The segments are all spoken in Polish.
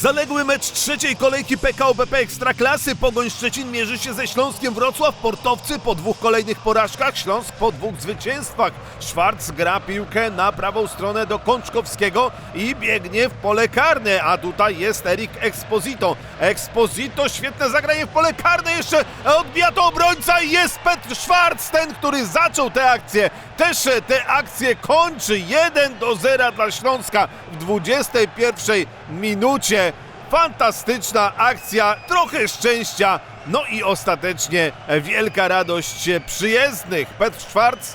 Zaległy mecz trzeciej kolejki PKO BP Ekstraklasy. Pogoń Szczecin mierzy się ze Śląskiem Wrocław. Portowcy po dwóch kolejnych porażkach, Śląsk po dwóch zwycięstwach. Szwarc gra piłkę na prawą stronę do Kączkowskiego i biegnie w pole karne, a tutaj jest Erik Exposito. Exposito, świetne zagranie w pole karne, jeszcze odbija to obrońca i jest Petr Szwarc, ten, który zaczął tę akcję. Też tę akcję kończy 1 do 0 dla Śląska w 21 minucie. Fantastyczna akcja, trochę szczęścia, no i ostatecznie wielka radość przyjezdnych. Petr Szwarc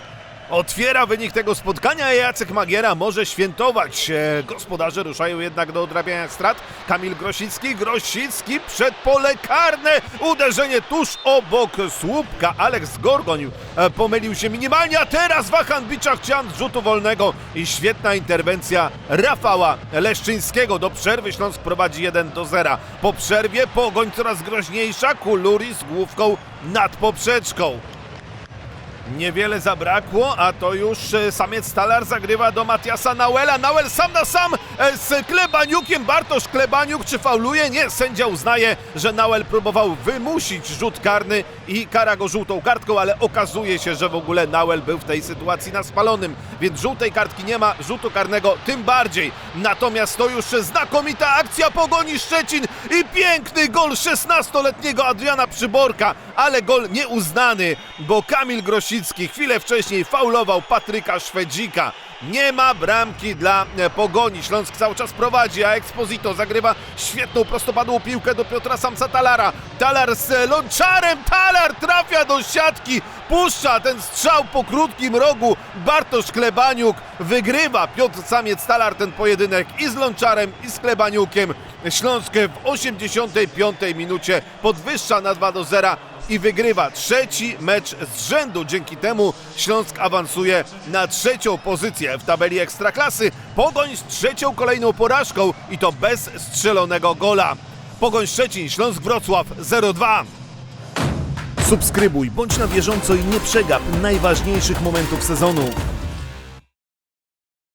otwiera wynik tego spotkania, Jacek Magiera może świętować. Gospodarze ruszają jednak do odrabiania strat. Kamil Grosicki, Grosicki przed pole karne. Uderzenie tuż obok słupka. Aleks Gorgoń e, pomylił się minimalnie, a teraz Wahan Biczak chciał rzutu wolnego i świetna interwencja Rafała Leszczyńskiego. Do przerwy Śląsk prowadzi 1 do 0. Po przerwie Pogoń coraz groźniejsza, Kuluri z główką nad poprzeczką. Niewiele zabrakło, a to już e, samiec Talar zagrywa do Matiasa Nauela. Nauel sam na sam e, z Klebaniukiem. Bartosz Klebaniuk czy fauluje? Nie, sędzia uznaje, że Nauel próbował wymusić rzut karny i kara go żółtą kartką, ale okazuje się, że w ogóle Nauel był w tej sytuacji na spalonym, więc żółtej kartki nie ma, rzutu karnego tym bardziej. Natomiast to już znakomita akcja Pogoni Szczecin i piękny gol 16-letniego Adriana Przyborka, ale gol nieuznany, bo Kamil Grosicki chwilę wcześniej faulował Patryka Szwedzika. Nie ma bramki dla e, Pogoni. Śląsk cały czas prowadzi, a Exposito zagrywa świetną prostopadłą piłkę do Piotra Samca Talara. Talar z Lonczarem, Talar trafia do siatki, puszcza ten strzał po krótkim rogu. Bartosz Klebaniuk wygrywa. Piotr Samiec Talar ten pojedynek i z Lonczarem, i z Klebaniukiem. Śląsk w 85 minucie podwyższa na 2 do 0 i wygrywa trzeci mecz z rzędu. Dzięki temu Śląsk awansuje na trzecią pozycję w tabeli Ekstraklasy. Pogoń z trzecią kolejną porażką i to bez strzelonego gola. Pogoń Szczecin, Śląsk Wrocław 0-2. Subskrybuj, bądź na bieżąco i nie przegap najważniejszych momentów sezonu.